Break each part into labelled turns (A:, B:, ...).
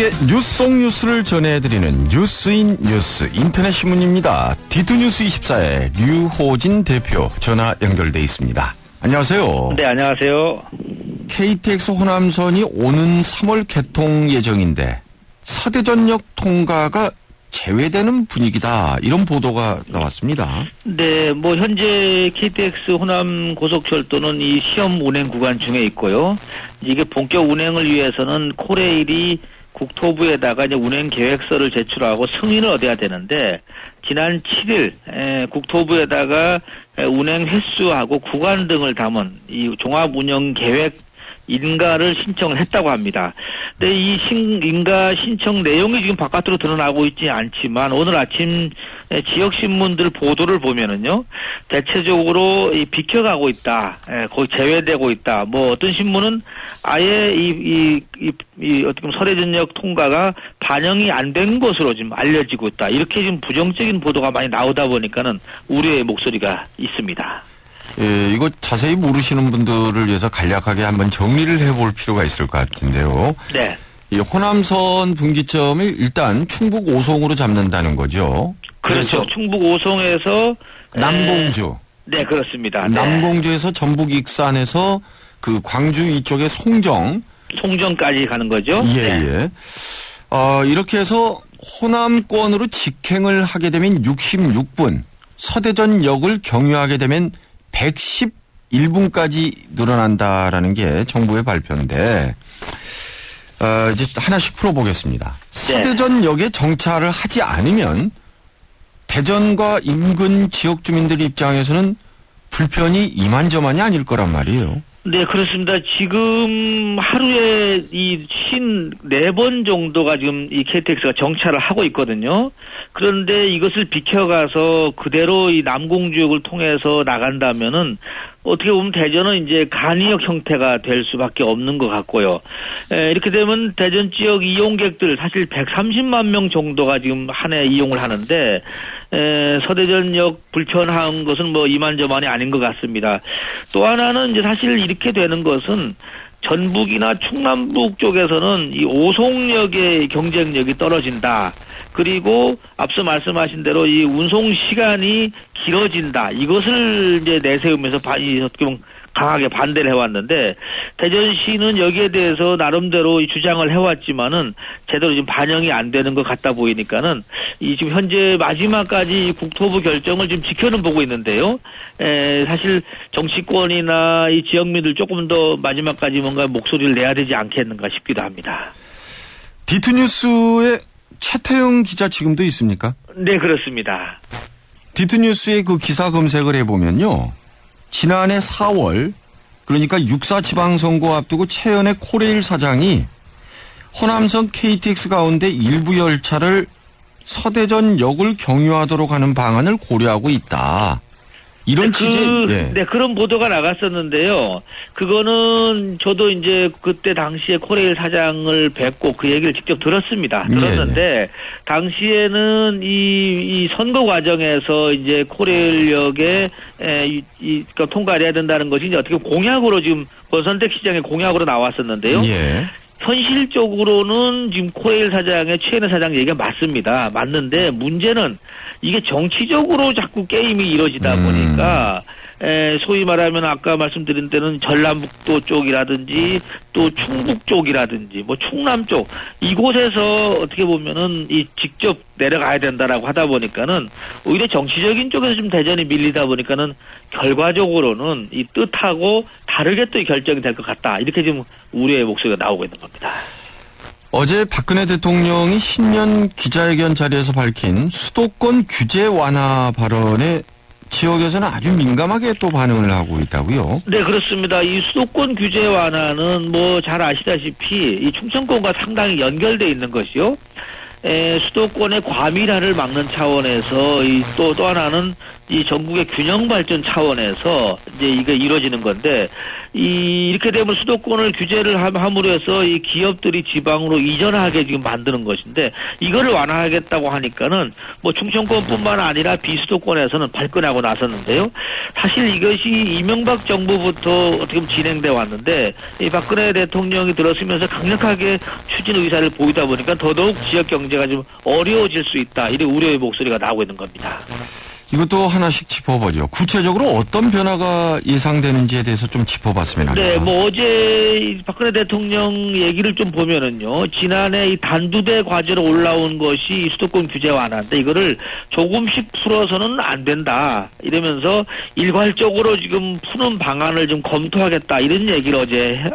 A: 전국의 뉴스 속 뉴스를 전해드리는 뉴스인 뉴스 인터넷 신문입니다. 디투뉴스 24의 류호진 대표 전화 연결돼 있습니다. 안녕하세요.
B: 네, 안녕하세요.
A: KTX 호남선이 오는 3월 개통 예정인데 서대전역 통과가 제외되는 분위기다 이런 보도가 나왔습니다.
B: 네, 뭐 현재 KTX 호남 고속철도는 이 시험 운행 구간 중에 있고요. 이게 본격 운행을 위해서는 코레일이 국토부에다가 이제 운행 계획서를 제출하고 승인을 얻어야 되는데 지난 7일 에, 국토부에다가 에, 운행 횟수하고 구간 등을 담은 이 종합 운영 계획 인가를 신청을 했다고 합니다. 근데 이 신, 인가 신청 내용이 지금 바깥으로 드러나고 있지 않지만 오늘 아침 에, 지역 신문들 보도를 보면은요 대체적으로 이 비켜가고 있다, 에, 거의 제외되고 있다. 뭐 어떤 신문은 아예 이 이 이 이 어떻게 보면 설해전역 통과가 반영이 안 된 것으로 지금 알려지고 있다. 이렇게 지금 부정적인 보도가 많이 나오다 보니까는 우려의 목소리가 있습니다.
A: 예, 이거 자세히 모르시는 분들을 위해서 간략하게 한번 정리를 해볼 필요가 있을 것 같은데요.
B: 네.
A: 이 호남선 분기점을 일단 충북 오송으로 잡는다는 거죠.
B: 그렇죠. 충북 오송에서 에,
A: 남공주,
B: 네 그렇습니다. 네.
A: 남공주에서 전북 익산에서 그 광주 이쪽에 송정,
B: 송정까지 가는 거죠.
A: 예,
B: 네.
A: 예. 어, 이렇게 해서 호남권으로 직행을 하게 되면 66분, 서대전역을 경유하게 되면 111분까지 늘어난다라는 게 정부의 발표인데, 어, 이제 하나씩 풀어보겠습니다. 서대전역에 정차를 하지 않으면 대전과 인근 지역 주민들 입장에서는 불편이 이만저만이 아닐 거란 말이에요.
B: 네, 그렇습니다. 지금 하루에 이신네번 정도가 지금 이 KTX가 정차를 하고 있거든요. 그런데 이것을 비켜가서 그대로 이 남공주역을 통해서 나간다면은 어떻게 보면 대전은 이제 간이역 형태가 될 수밖에 없는 것 같고요. 에, 이렇게 되면 대전 지역 이용객들 사실 130만 명 정도가 지금 한 해 이용을 하는데 에, 서대전역 불편한 것은 뭐 이만저만이 아닌 것 같습니다. 또 하나는 이제 사실 이렇게 되는 것은 전북이나 충남북 쪽에서는 이 오송역의 경쟁력이 떨어진다. 그리고 앞서 말씀하신 대로 이 운송 시간이 길어진다. 이것을 이제 내세우면서 바, 이 어떻게 보면 강하게 반대를 해왔는데 대전시는 여기에 대해서 나름대로 이 주장을 해왔지만은 제대로 지금 반영이 안 되는 것 같다 보이니까는 이 지금 현재 마지막까지 이 국토부 결정을 지금 지켜는 보고 있는데요. 에, 사실 정치권이나 이 지역민들 조금 더 마지막까지 뭔가 목소리를 내야 되지 않겠는가 싶기도 합니다.
A: 디투뉴스의 최태영 기자 지금도 있습니까?
B: 네 그렇습니다.
A: 디투뉴스의 그 기사 검색을 해보면요. 지난해 4월, 그러니까 육사 지방선거 앞두고 최연의 코레일 사장이 호남선 KTX 가운데 일부 열차를 서대전 역을 경유하도록 하는 방안을 고려하고 있다. 이런
B: 네,
A: 취지,
B: 그,
A: 예.
B: 네, 그런 보도가 나갔었는데요. 그거는 저도 이제 그때 당시에 코레일 사장을 뵙고 그 얘기를 직접 들었습니다.
A: 네,
B: 들었는데, 당시에는 이, 이 선거 과정에서 이제 코레일역에 에, 이, 이, 그러니까 통과를 해야 된다는 것이 이제 어떻게 공약으로 지금 권선택 시장의 공약으로 나왔었는데요.
A: 예.
B: 현실적으로는 지금 코레일 사장의 최은혜 사장 얘기가 맞습니다. 맞는데 문제는 이게 정치적으로 자꾸 게임이 이루어지다
A: 음.
B: 보니까 에, 소위 말하면 아까 말씀드린 데는 전남북도 쪽이라든지 또 충북 쪽이라든지 뭐 충남 쪽 이곳에서 어떻게 보면은 이 직접 내려가야 된다라고 하다 보니까는 오히려 정치적인 쪽에서 좀 대전이 밀리다 보니까는 결과적으로는 이 뜻하고 다르게 또 결정이 될 것 같다 이렇게 지금 우려의 목소리가 나오고 있는 겁니다.
A: 어제 박근혜 대통령이 신년 기자회견 자리에서 밝힌 수도권 규제 완화 발언에 지역에서는 아주 민감하게 또 반응을 하고 있다고요.
B: 네, 그렇습니다. 이 수도권 규제 완화는 뭐 잘 아시다시피 이 충청권과 상당히 연결돼 있는 것이요. 에, 수도권의 과밀화를 막는 차원에서 이또또 하나는 이 전국의 균형 발전 차원에서 이제 이게 이루어지는 건데 이 이렇게 되면 수도권을 규제를 함- 함으로 해서 이 기업들이 지방으로 이전하게 지금 만드는 것인데 이거를 완화하겠다고 하니까는 뭐 충청권뿐만 아니라 비수도권에서는 발끈하고 나섰는데요. 사실 이것이 이명박 정부부터 어떻게 보면 진행돼 왔는데 이 박근혜 대통령이 들었으면서 강력하게 추진 의사를 보이다 보니까 더더욱 지역 경제가 좀 어려워질 수 있다 이런 우려의 목소리가 나오고 있는 겁니다.
A: 이것도 하나씩 짚어보죠. 구체적으로 어떤 변화가 예상되는지에 대해서 좀 짚어봤으면 합니다.
B: 네, 뭐 어제 이 박근혜 대통령 얘기를 좀 보면은요, 지난해 이 단두대 과제로 올라온 것이 이 수도권 규제 완화인데 이거를 조금씩 풀어서는 안 된다 이러면서 일괄적으로 지금 푸는 방안을 좀 검토하겠다 이런 얘기를 어제 해-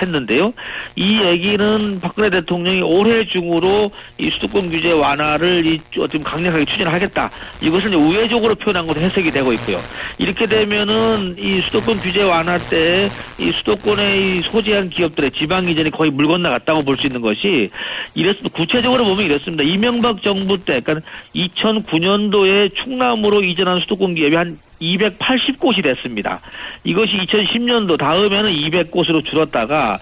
B: 했는데요. 이 얘기는 박근혜 대통령이 올해 중으로 이 수도권 규제 완화를 이 좀 강력하게 추진하겠다. 이제 우회적으로 표현한 것으로 해석이 되고 있고요. 이렇게 되면은 이 수도권 규제 완화 때 이 수도권의 이 소재한 기업들의 지방 이전이 거의 물 건너갔다고 볼 수 있는 것이 이랬습니다. 구체적으로 보면 이렇습니다. 이명박 정부 때, 그러니까 2009년도에 충남으로 이전한 수도권 기업이 한 280곳이 됐습니다. 이것이 2010년도 다음에는 200곳으로 줄었다가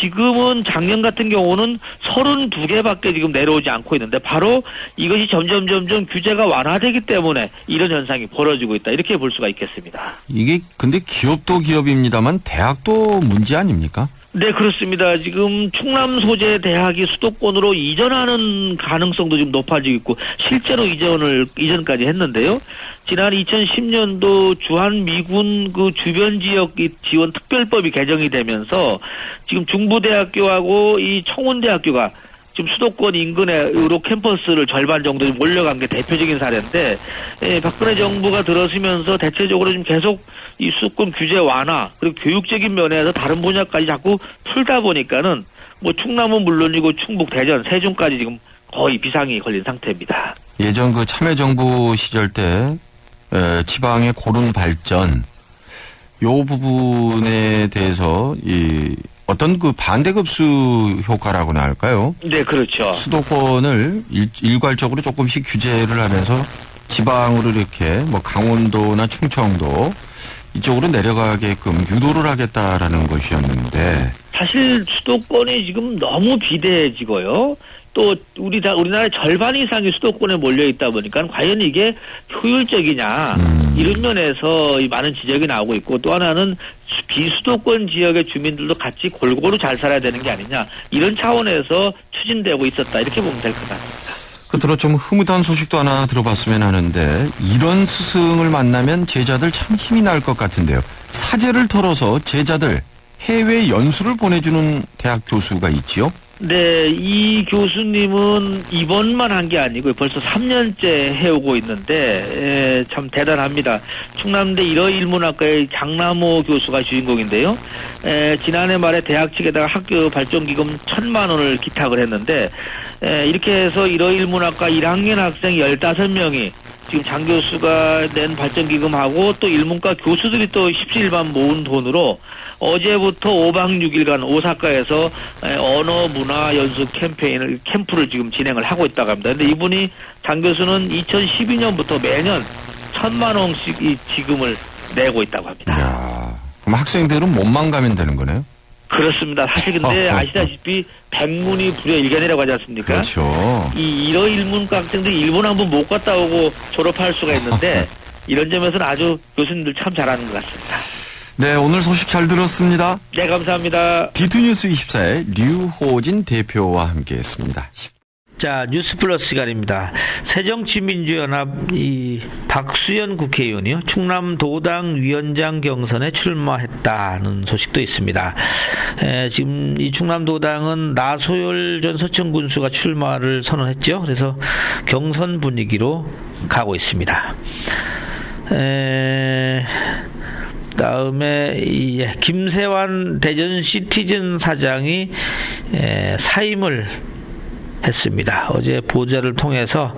B: 지금은 작년 같은 경우는 32개밖에 지금 내려오지 않고 있는데 바로 이것이 점점 점점 규제가 완화되기 때문에 이런 현상이 벌어지고 있다. 이렇게 볼 수가 있겠습니다.
A: 이게 근데 기업도 기업입니다만 대학도 문제 아닙니까?
B: 네, 그렇습니다. 지금 충남 소재 대학이 수도권으로 이전하는 가능성도 좀 높아지고 있고 실제로 이전을 이전까지 했는데요. 지난 2010년도 주한 미군 그 주변 지역 이 지원 특별법이 개정이 되면서 지금 중부대학교하고 이 청운대학교가 지금 수도권 인근으로 캠퍼스를 절반 정도 좀 올려간 게 대표적인 사례인데 예, 박근혜 정부가 들어서면서 대체적으로 좀 계속 이 수도권 규제 완화 그리고 교육적인 면에서 다른 분야까지 자꾸 풀다 보니까는 뭐 충남은 물론이고 충북, 대전, 세종까지 지금 거의 비상이 걸린 상태입니다.
A: 예전 그 참여정부 시절 때 에, 지방의 고른 발전 요 부분에 대해서 이 어떤 그 반대급수 효과라고나 할까요?
B: 네, 그렇죠.
A: 수도권을 일, 일괄적으로 조금씩 규제를 하면서 지방으로 이렇게 뭐 강원도나 충청도 이쪽으로 내려가게끔 유도를 하겠다라는 것이었는데
B: 사실 수도권이 지금 너무 비대해지고요. 또 우리 다 우리나라의 절반 이상이 수도권에 몰려 있다 보니까 과연 이게 효율적이냐
A: 음.
B: 이런 면에서 이 많은 지적이 나오고 있고 또 하나는 수- 비수도권 지역의 주민들도 같이 골고루 잘 살아야 되는 게 아니냐 이런 차원에서 추진되고 있었다 이렇게 보면 될 것 같습니다.
A: 끝으로 좀 흐뭇한 소식도 하나 들어봤으면 하는데 이런 스승을 만나면 제자들 참 힘이 날 것 같은데요. 사제를 털어서 제자들 해외 연수를 보내주는 대학 교수가 있지요.
B: 네, 이 교수님은 이번만 한 게 아니고 벌써 3년째 해오고 있는데 에, 참 대단합니다. 충남대 일어일문학과의 장남호 교수가 주인공인데요. 에, 지난해 말에 대학 측에다가 학교 발전기금 천만 원을 기탁을 했는데 에, 이렇게 해서 일어일문학과 1학년 학생 15명이 지금 장 교수가 낸 발전기금하고 또 일문과 교수들이 또 십시일반 모은 돈으로 어제부터 5박 6일간 오사카에서 에, 언어 문화 연수 캠페인을 캠프를 지금 진행을 하고 있다고 합니다. 근데 이분이 장 교수는 2012년부터 매년 천만 원씩 이 지금을 내고 있다고 합니다.
A: 이야, 그럼 학생들은 몸만 가면 되는 거네요.
B: 그렇습니다. 사실 근데
A: 어, 어, 어.
B: 아시다시피 백문이 불여 일견이라고 하지 않습니까?
A: 그렇죠.
B: 이 일어 일문과 학생들이 일본 한 번 못 갔다 오고 졸업할 수가 있는데 이런 점에서는 아주 교수님들 참 잘하는 것 같습니다.
A: 네, 오늘 소식 잘 들었습니다.
B: 네, 감사합니다.
A: 디투뉴스 24의 류호진 대표와 함께했습니다.
B: 자, 뉴스 플러스 시간입니다. 새정치민주연합 이 박수현 국회의원이요. 충남 도당 위원장 경선에 출마했다는 소식도 있습니다. 에, 지금 이 충남 도당은 나소열 전 서청 군수가 출마를 선언했죠. 그래서 경선 분위기로 가고 있습니다. 에, 다음에 이 예, 김세환 대전 시티즌 사장이 에, 사임을 했습니다. 어제 보좌를 통해서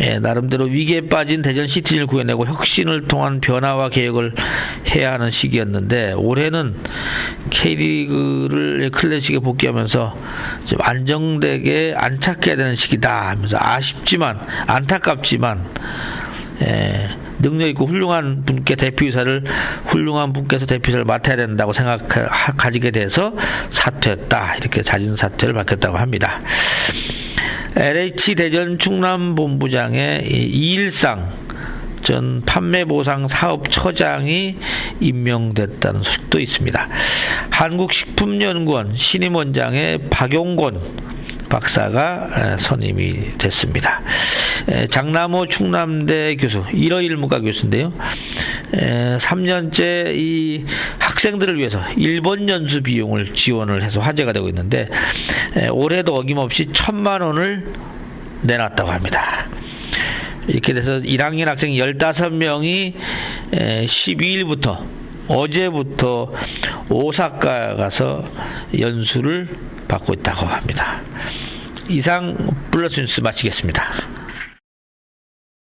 B: 예, 나름대로 위기에 빠진 대전 시티즌을 구해내고 혁신을 통한 변화와 개혁을 해야 하는 시기였는데 올해는 K리그를 클래식에 복귀하면서 좀 안정되게 안착해야 되는 시기다 하면서 아쉽지만 안타깝지만 예, 능력 있고 훌륭한 분께 대표이사를 훌륭한 분께서 대표이사를 맡아야 된다고 생각 가지게 돼서 사퇴했다 이렇게 자진 사퇴를 밝혔다고 합니다. LH 대전 충남 본부장의 이 이일상 전 판매보상 사업처장이 임명됐다는 소식도 있습니다. 한국식품연구원 신임원장의 박용곤 박사가 선임이 됐습니다. 장남호 충남대 교수, 1호 일무과 교수인데요. 3년째 이 학생들을 위해서 일본 연수 비용을 지원을 해서 화제가 되고 있는데 올해도 어김없이 천만 원을 내놨다고 합니다. 이렇게 돼서 1학년 학생 15명이 12일부터 어제부터 오사카 가서 연수를 받고 있다고 합니다. 이상 플러스 뉴스 마치겠습니다.